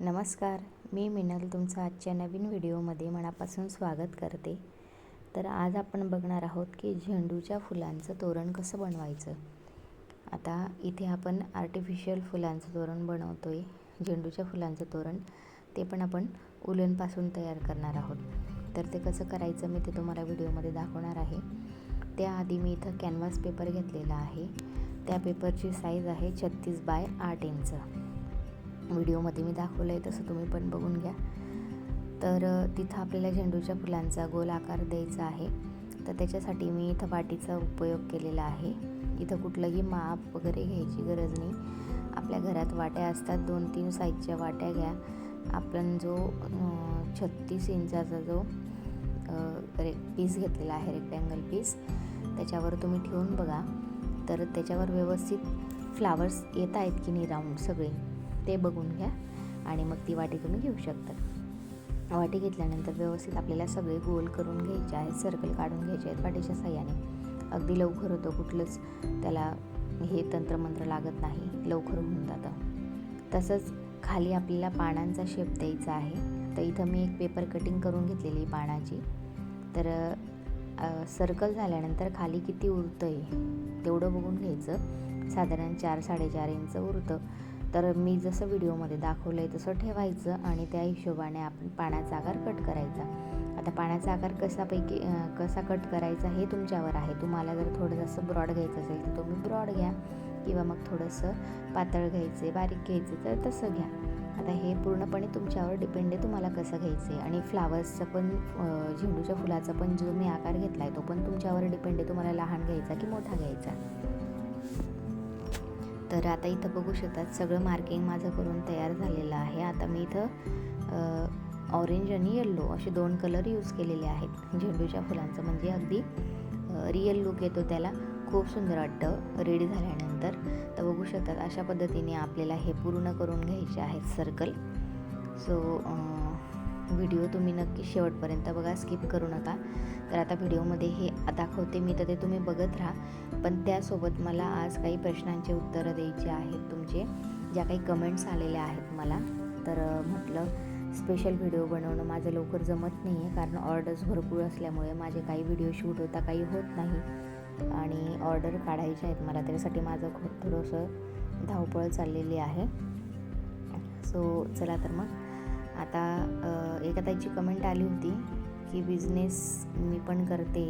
नमस्कार मी मिनल तुमचं आजच्या नवीन व्हिडिओमध्ये मनापासून स्वागत करते. तर आज आपण बघणार आहोत की झेंडूच्या फुलांचं तोरण कसं बनवायचं? आता इथे आपण आर्टिफिशियल फुलांचं तोरण बनवतो आहे झेंडूच्या फुलांचं तोरण ते पण आपण उलनपासून तयार करणार आहोत. तर ते कसं करायचं मी ते तुम्हाला व्हिडिओमध्ये दाखवणार आहे. त्याआधी मी इथं कॅनव्हास पेपर घेतलेला आहे. त्या पेपरची साईज आहे छत्तीस बाय आठ इंच व्हिडिओमध्ये मी दाखवलं आहे तसं तुम्ही पण बघून घ्या. तर तिथं आपल्याला झेंडूच्या फुलांचा गोल आकार द्यायचा आहे. तर त्याच्यासाठी मी इथं वाटीचा उपयोग केलेला आहे. इथं कुठलंही माप वगैरे घ्यायची गरज नाही. आपल्या घरात वाट्या असतात दोन तीन साईजच्या वाट्या घ्या. आपण जो छत्तीस इंचाचा जो रे पीस घेतलेला आहे रेक्टँगल पीस त्याच्यावर तुम्ही ठेवून बघा. तर त्याच्यावर व्यवस्थित फ्लावर्स येत आहेत की नाही राऊंड सगळे? ते बघून घ्या आणि मग ती वाटी तुम्ही घेऊ शकता. वाटी घेतल्यानंतर व्यवस्थित आपल्याला सगळे गोल करून घ्यायचे आहेत सर्कल काढून घ्यायचे आहेत वाटीच्या साह्याने अगदी लवकर होतं कुठलंच त्याला हे तंत्रमंत्र लागत नाही लवकर होऊन जातं. तसंच खाली आपल्याला पानांचा शेप द्यायचा आहे. तर इथं मी एक पेपर कटिंग करून घेतलेली पानाची. तर सर्कल झाल्यानंतर खाली किती उरतं आहे तेवढं बघून घ्यायचं. साधारण चार साडेचार इंच उरतं. तर मी जसं व्हिडिओमध्ये दाखवलं आहे तसं ठेवायचं आणि त्या हिशोबाने आपण पाण्याचा आकार कट करायचा. आता पाण्याचा आकार कसापैकी कसा कट करायचा हे तुमच्यावर आहे. तुम्हाला जर थोडं जास्त ब्रॉड घ्यायचं असेल तर तुम्ही ब्रॉड घ्या किंवा मग थोडंसं पातळ घ्यायचे बारीक घ्यायचं तर तसं घ्या. आता हे पूर्णपणे तुमच्यावर डिपेंड आहे तुम्हाला कसं घ्यायचं आहे आणि फ्लावर्सचं पण झेंडूच्या फुलाचा पण जो मी आकार घेतला आहे तो पण तुमच्यावर डिपेंड आहे तुम्हाला लहान घ्यायचा की मोठा घ्यायचा. तर आता इथं बघू शकतात सगळं मार्किंग माझं करून तयार झालेलं आहे. आता मी इथं ऑरेंज आणि येल्लो असे दोन कलर यूज केलेले आहेत. झेंडूच्या फुलांचं म्हणजे अगदी रिअल लुक येतो त्याला. खूप सुंदर वाटतं रेडी झाल्यानंतर. तर बघू शकतात अशा पद्धतीने आपल्याला हे पूर्ण करून घ्यायचे आहेत सर्कल सो व्हिडिओ तुम्ही नक्की शेवटपर्यंत बघा स्किप करू नका. तर आता व्हिडिओमध्ये हे दाखवते मी तर ते तुम्ही बघत राहा. पण त्यासोबत मला आज काही प्रश्नांचे उत्तरं द्यायचे आहेत तुमचे ज्या काही कमेंट्स आलेल्या आहेत मला. तर म्हटलं स्पेशल व्हिडिओ बनवणं माझं लवकर जमत नाही आहे कारण ऑर्डर्स भरपूर असल्यामुळे माझे काही व्हिडिओ शूट होता काही होत नाही. आणि ऑर्डर काढायचे आहेत मला त्याच्यासाठी माझं खूप थोडंसं धावपळ चाललेली आहे. सो चला तर मग. आता एका त्याची कमेंट आली होती की बिझनेस मी पण करते.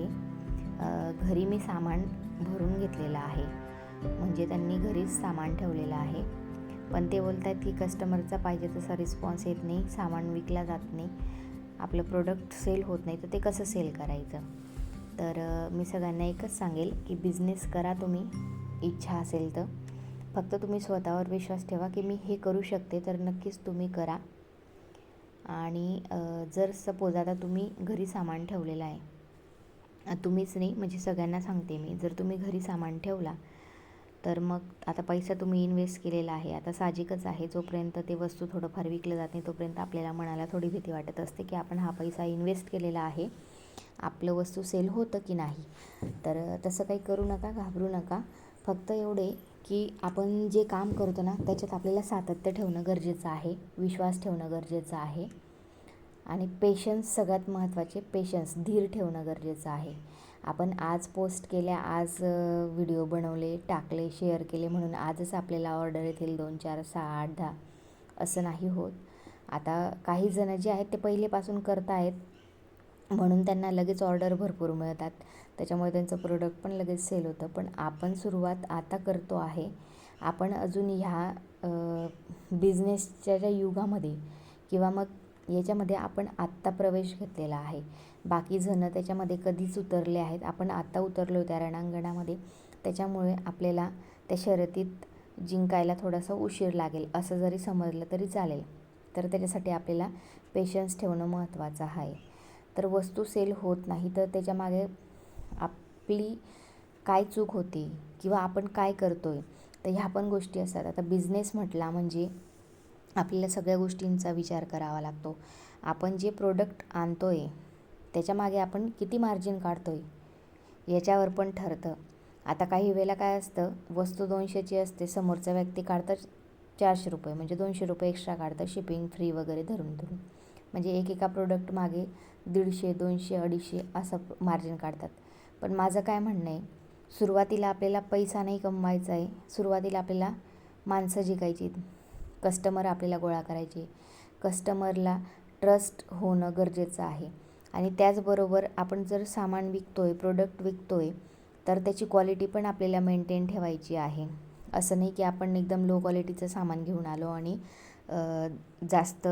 घरी मी सामान भरून घेतलेलं आहे. म्हणजे त्यांनी घरीच सामान ठेवलेलं आहे. पण ते बोलत आहेत की कस्टमरचा पाहिजे तसा रिस्पॉन्स येत नाही सामान विकला जात नाही. आपलं प्रोडक्ट सेल होत नाही तर ते कसं सेल करायचं? तर मी सगळ्यांना एकच सांगेल की बिझनेस करा तुम्ही इच्छा असेल तर. फक्त तुम्ही स्वतःवर विश्वास ठेवा की मी हे करू शकते तर नक्कीच तुम्ही करा. आणि जर सपोज आता तुम्ही घरी सामान ठेवलेलं आहे तुम्हीच नाही म्हणजे सगळ्यांना सांगते मी जर तुम्ही घरी सामान ठेवला तर मग आता पैसा तुम्ही इन्व्हेस्ट केलेला आहे. आता साहजिकच आहे जोपर्यंत ते वस्तू थोडंफार विकलं जात नाही तोपर्यंत आपल्याला मनाला थोडी भीती वाटत असते की आपण हा पैसा इन्व्हेस्ट केलेला आहे आपलं वस्तू सेल होतं की नाही. तर तसं काही करू नका घाबरू नका. फक्त एवढे की आपण जे काम करतो ना त्याच्यात आपल्याला सातत्य ठेवणं गरजेचं आहे विश्वास ठेवणं गरजेचं आहे आणि पेशन्स सगळ्यात महत्त्वाचे पेशन्स धीर ठेवणं गरजेचं आहे. आपण आज पोस्ट केल्या आज व्हिडिओ बनवले टाकले शेअर केले म्हणून आजच आपल्याला ऑर्डर येतील दोन चार सहा आठ दहा असं नाही होत. आता काही जण जे आहेत ते पहिलेपासून करत आहेत म्हणून त्यांना लगेच ऑर्डर भरपूर मिळतात. त्याच्यामुळे त्यांचं प्रोडक्ट पण लगेच सेल होतं. पण आपण सुरुवात आता करतो आहे. आपण अजून ह्या बिझनेसच्या ज्या युगामध्ये किंवा मग याच्यामध्ये आपण आत्ता प्रवेश घेतलेला आहे. बाकी जणं त्याच्यामध्ये कधीच उतरले आहेत. आपण आत्ता उतरलो त्या रणांगणामध्ये. त्याच्यामुळे आपल्याला त्या शर्यतीत जिंकायला थोडासा उशीर लागेल. असं जरी समजलं तरी चालेल. तर त्याच्यासाठी आपल्याला पेशन्स ठेवणं महत्त्वाचं आहे. तर वस्तू सेल होत नाही. तर त्याच्यामागे आपली काय चूक होती किंवा आपण काय करतो आहे तर ह्या पण गोष्टी असतात. आता बिझनेस म्हटला म्हणजे आपल्याला सगळ्या गोष्टींचा विचार करावा लागतो. आपण जे प्रोडक्ट आणतो आहे त्याच्यामागे आपण किती मार्जिन काढतो आहे याच्यावर पण ठरतं. आता काही वेळेला काय असतं वस्तू दोनशेची असते समोरचा व्यक्ती काढतं चारशे रुपये म्हणजे दोनशे रुपये एक्स्ट्रा काढतं शिपिंग फ्री वगैरे धरून धरून. म्हणजे एक एका प्रोडक्ट मागे दीडशे दोनशे अडीचशे असं मार्जिन काढतात. पण माझं काय म्हणणं आहे सुरुवातीला आपल्याला पैसा नाही कमवायचा आहे सुरुवातीला आपल्याला माणसं जिंकायची कस्टमर आपल्याला गोळा करायचे कस्टमरला ट्रस्ट होणं गरजेचं आहे. आणि त्याचबरोबर आपण जर सामान विकतो आहे प्रोडक्ट विकतो आहे तर त्याची क्वालिटी पण आपल्याला मेंटेन ठेवायची आहे. असं नाही की आपण एकदम लो क्वालिटीचं सामान घेऊन आलो आणि जास्त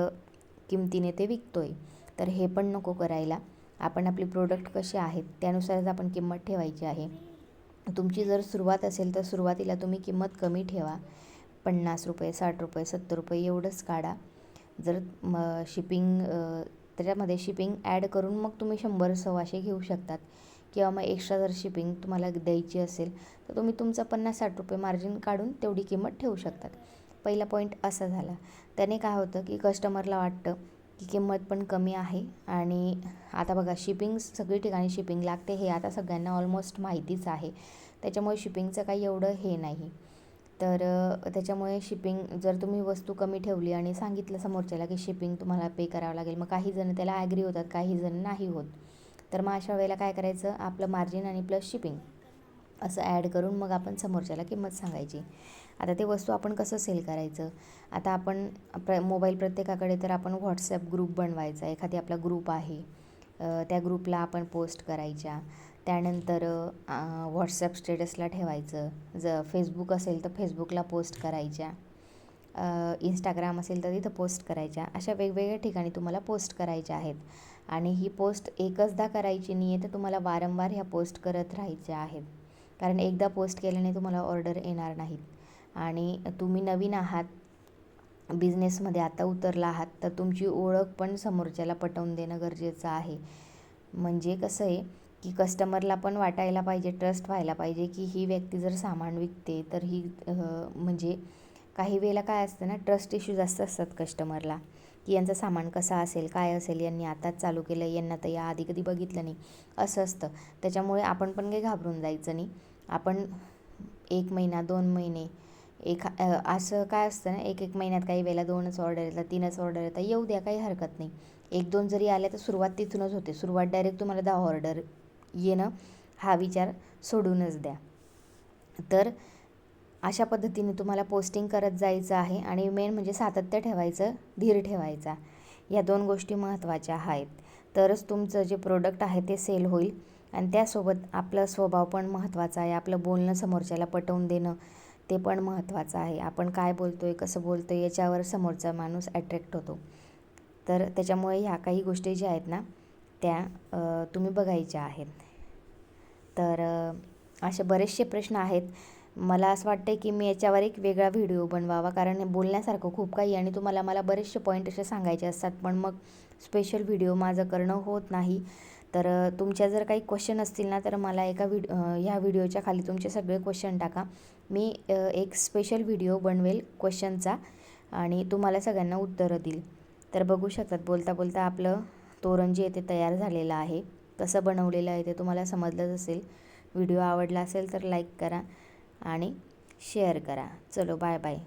किमतीने ते विकतो आहे तर हे पण नको करायला. आपण आपली प्रोडक्ट कसे आहेत त्यानुसारच आपण किंमत ठेवायची आहे. तुमची जर सुरुवात असेल तर सुरुवातीला तुम्ही किंमत कमी ठेवा. पन्नास रुपये साठ रुपये सत्तर रुपये एवढंच काढा. जर म शिपिंग त्याच्यामध्ये शिपिंग ॲड करून मग तुम्ही शंभर सव्वाशे घेऊ शकतात. किंवा मग एक्स्ट्रा जर शिपिंग तुम्हाला द्यायची असेल तर तुम्ही तुमचं पन्नास साठ रुपये मार्जिन काढून तेवढी किंमत ठेवू शकतात. पहिला पॉईंट असा झाला. त्याने काय होतं की कस्टमरला वाटतं की किंमत पण कमी आहे आणि आता बघा शिपिंग सगळी ठिकाणी शिपिंग लागते हे आता सगळ्यांना ऑलमोस्ट माहितीच आहे. त्याच्यामुळे शिपिंगचं काही एवढं हे नाही. तर त्याच्यामुळे शिपिंग जर तुम्ही वस्तू कमी ठेवली आणि सांगितलं समोरच्याला की शिपिंग तुम्हाला पे करावं लागेल मग काही जण त्याला ॲग्री होतात काही जण नाही होत. तर मग अशा वेळेला काय करायचं? आपलं मार्जिन आणि प्लस शिपिंग असं ॲड करून मग आपण समोरच्याला किंमत सांगायची. आता ते वस्तू आपण कसं सेल करायचं? आता आपण प्र मोबाईल प्रत्येकाकडे तर आपण व्हॉट्सॲप ग्रुप बनवायचा एखादी आपला ग्रुप आहे. त्या ग्रुपला आपण पोस्ट करायच्या. त्यानंतर व्हॉट्सॲप स्टेटसला ठेवायचं. ज फेसबुक असेल तर फेसबुकला पोस्ट करायच्या. इंस्टाग्राम असेल तर तिथं पोस्ट करायच्या. अशा वेगवेगळ्या ठिकाणी तुम्हाला पोस्ट करायच्या आहेत. आणि ही पोस्ट एकचदा करायची नाही आहे तर तुम्हाला वारंवार ह्या पोस्ट करत राहायच्या आहेत. कारण एकदा पोस्ट केल्याने तुम्हाला ऑर्डर येणार नाहीत. आणि तुम्ही नवीन आहात बिझनेसमध्ये आता उतरला आहात तर तुमची ओळख पण समोरच्याला पटवून देणं गरजेचं आहे. म्हणजे कसं आहे की कस्टमरला पण वाटायला पाहिजे ट्रस्ट व्हायला पाहिजे की ही व्यक्ती जर सामान विकते तर ही म्हणजे काही वेळेला काय असतं ना ट्रस्ट इश्यू जास्त असतात कस्टमरला की यांचं सामान कसं असेल काय असेल यांनी आताच चालू केलं यांना तर या आधी कधी बघितलं नाही. असं असतं. त्याच्यामुळे आपण पण काही घाबरून जायचं नाही. आपण एक महिना दोन महिने एक असं काय असतं ना एक एक महिन्यात काही वेळेला दोनच ऑर्डर येतात तीनच ऑर्डर येतात येऊ द्या काही हरकत नाही. एक दोन जरी आल्या तर सुरुवात तिथूनच होते. सुरुवात डायरेक्ट तुम्हाला दहा ऑर्डर येणं हा विचार सोडूनच द्या. तर अशा पद्धतीने तुम्हाला पोस्टिंग करत जायचं आहे आणि मेन म्हणजे सातत्य ठेवायचं धीर ठेवायचा. या दोन गोष्टी महत्त्वाच्या आहेत. तरच तुमचं जे प्रोडक्ट आहे ते सेल होईल. आणि त्यासोबत आपला स्वभाव पण महत्त्वाचा आहे. आपलं बोलणं समोरच्याला पटवून देणं ते पण महत्त्वाचं आहे. आपण काय बोलतो आहे कसं बोलतो आहे याच्यावर समोरचा माणूस अट्रॅक्ट होतो. तर त्याच्यामुळे ह्या काही गोष्टी ज्या आहेत ना त्या तुम्ही बघायच्या आहेत. तर असे बरेचसे प्रश्न आहेत. मला असं वाटतं की मी याच्यावर एक वेगळा व्हिडिओ बनवावा कारण बोलण्यासारखं खूप काही आणि तुम्हाला मला बरेचसे पॉईंट असे सांगायचे असतात. पण मग स्पेशल व्हिडिओ माझं करणं होत नाही. तर तुमच्या जर काही क्वेश्चन असतील ना तर मला एका व्हिड ह्या व्हिडिओच्या खाली तुमचे सगळे क्वेश्चन टाका. मी एक स्पेशल व्हिडिओ बनवेल क्वेश्चनचा आणि तुम्हाला सगळ्यांना उत्तरं देईल. तर बघू शकतात बोलता बोलता आपलं तोरण जे येते ते तयार झालेलं आहे. कसं बनवलेलं आहे ते तुम्हाला समजलंच असेल. व्हिडिओ आवडला असेल तर लाईक करा आणि शेअर करा. चलो बाय बाय